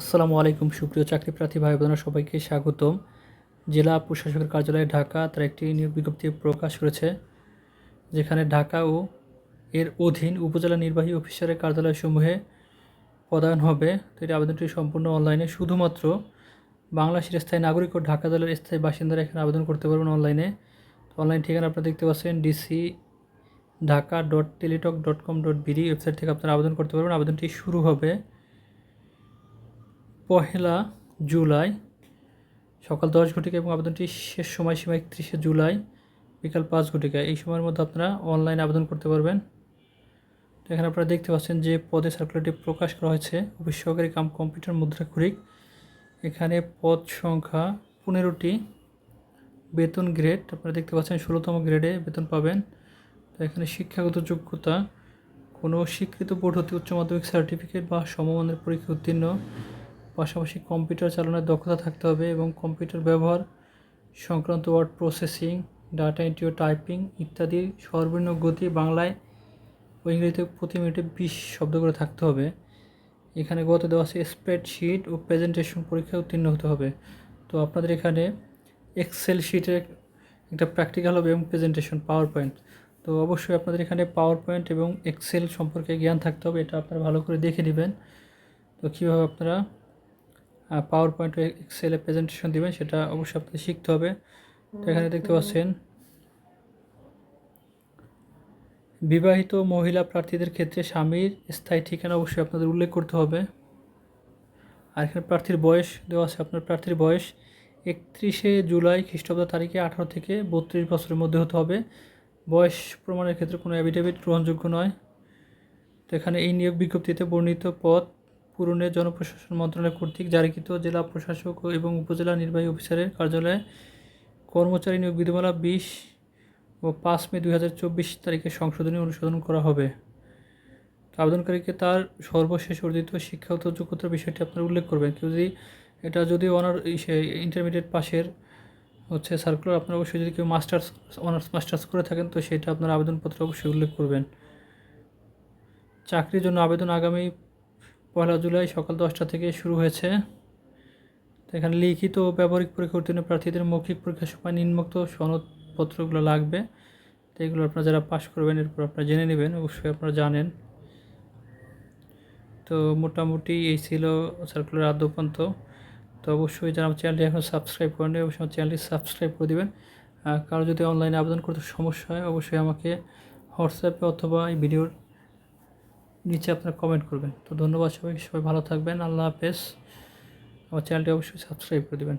আসসালামু আলাইকুম, সুপ্রিয় চাকরি প্রার্থী ভাই বোনেরা সবাইকে স্বাগতম। জেলা প্রশাসকের কার্যালয় ঢাকা তার একটি নিয়োগ বিজ্ঞপ্তি প্রকাশ করেছে, যেখানে ঢাকা ও এর অধীন উপজেলা নির্বাহী অফিসারের কার্যালয়সমূহে পদায়ন হবে। তো এই আবেদনটি সম্পূর্ণ অনলাইনে, শুধুমাত্র বাংলাদেশের স্থায়ী নাগরিক ও ঢাকা জেলার স্থায়ী বাসিন্দারা এখানে আবেদন করতে পারবেন অনলাইনে। অনলাইন ঠিকানা আপনারা দেখতে পাচ্ছেন, DC Dhaka dot Teletalk dot com dot BD website থেকে আপনারা আবেদন করতে পারবেন। আবেদনটি শুরু হবে পহেলা জুলাই, সকাল দশ ঘটিকা এবং আবেদনটি শেষ সময়সীমা একত্রিশে জুলাই বিকাল পাঁচ ঘটিকা। এই সময়ের মধ্যে আপনারা অনলাইন আবেদন করতে পারবেন। এখানে আপনারা দেখতে পাচ্ছেন যে পদে সার্কুলারটি প্রকাশ করা হয়েছে। অফিস সহকারী কাম কম্পিউটার মুদ্রাক্ষরিক। এখানে পদ সংখ্যা পনেরোটি। বেতন গ্রেড আপনারা দেখতে পাচ্ছেন ষোলোতম গ্রেডে বেতন পাবেন। তো এখানে শিক্ষাগত যোগ্যতা, কোনো স্বীকৃত বোর্ড হতে উচ্চ মাধ্যমিক সার্টিফিকেট বা সমমানের পরীক্ষা উত্তীর্ণ। পাশাপাশি কম্পিউটার চালানোর দক্ষতা থাকতে হবে এবং কম্পিউটার ব্যবহার সংক্রান্ত ওয়ার্ড প্রসেসিং, ডাটা এন্ট্রি ও টাইপিং ইত্যাদি সর্বনিম্ন গতি বাংলায় ও ইংরেজিতে প্রতি মিনিটে বিশ শব্দ করে থাকতে হবে। এখানে গত দেওয়া আছে স্প্রেডশিট ও প্রেজেন্টেশন পরীক্ষায় উত্তীর্ণ হতে হবে। তো আপনাদের এখানে এক্সেল শিটের একটা প্র্যাকটিক্যাল হবে এবং প্রেজেন্টেশন পাওয়ার পয়েন্ট তো অবশ্যই আপনাদের এখানে পাওয়ার পয়েন্ট এবং এক্সেল সম্পর্কে জ্ঞান থাকতে হবে, এটা আপনারা ভালো করে দেখে নেবেন। তো কীভাবে আপনারা পাওয়ার পয়েন্ট এক্সেলে প্রেজেন্টেশন দেবেন সেটা অবশ্যই আপনাদের শিখতে হবে। তো এখানে দেখতে পাচ্ছেন বিবাহিত মহিলা প্রার্থীদের ক্ষেত্রে স্বামীর স্থায়ী ঠিকানা অবশ্যই আপনাদের উল্লেখ করতে হবে। আর এখানে প্রার্থীর বয়স দেওয়া আছে আপনার প্রার্থীর বয়স একত্রিশে জুলাই খ্রিস্টাব্দ তারিখে আঠারো থেকে বত্রিশ বছরের মধ্যে হতে হবে। বয়স প্রমাণের ক্ষেত্রে কোনো অ্যাভিডেভিট গ্রহণযোগ্য নয়। তো এখানে এই নিয়োগ বিজ্ঞপ্তিতে বর্ণিত পদ পূরণে জনপ্রশাসন মন্ত্রণালয় কর্তৃক জারিকৃত জেলা প্রশাসক এবং উপজেলা নির্বাহী অফিসারের কার্যালয়ে কর্মচারী নিয়োগ বিধিমালা বিশ ও পাঁচ মে দুই হাজার চব্বিশ তারিখে সংশোধনী অনুসরণ করা হবে। আবেদনকারীকে তার সর্বশেষ অর্জিত শিক্ষাগত যোগ্যতার বিষয়টি আপনারা উল্লেখ করবেন। কেউ যদি এটা যদি অনার ইন্টারমিডিয়েট পাশের হচ্ছে সার্কুলার আপনারা অবশ্যই যদি কেউ মাস্টার্স অনার্স মাস্টার্স করে থাকেন, তো সেটা আপনার আবেদনপত্রে অবশ্যই উল্লেখ করবেন। চাকরির জন্য আবেদন আগামী পয়লা জুলাই সকাল দশটা থেকে শুরু হয়েছে। এখানে লিখিত ও ব্যবহারিক পরীক্ষা উত্তীর্ণ প্রার্থীদের মৌখিক পরীক্ষার সময় নিম্নোক্ত সনদপত্রগুলো লাগবে। তো এগুলো আপনারা যারা পাস করবেন, এরপর আপনারা জেনে নেবেন, অবশ্যই আপনারা জানেন। তো মোটামুটি এই ছিল সার্কুলার আদ্যপান্ত। তো অবশ্যই যারা আমার চ্যানেলটি এখন সাবস্ক্রাইব করেন অবশ্যই আমার চ্যানেলটি সাবস্ক্রাইব করে দেবেন। কারও যদি অনলাইনে আবেদন করতে সমস্যা হয়, অবশ্যই আমাকে হোয়াটসঅ্যাপে অথবা এই ভিডিওর নিচে আপনারা কমেন্ট করবেন। তো ধন্যবাদ সবাই সবাই ভালো থাকবেন, আল্লাহ হাফেজ। আমার চ্যানেলটি অবশ্যই সাবস্ক্রাইব করে দেবেন।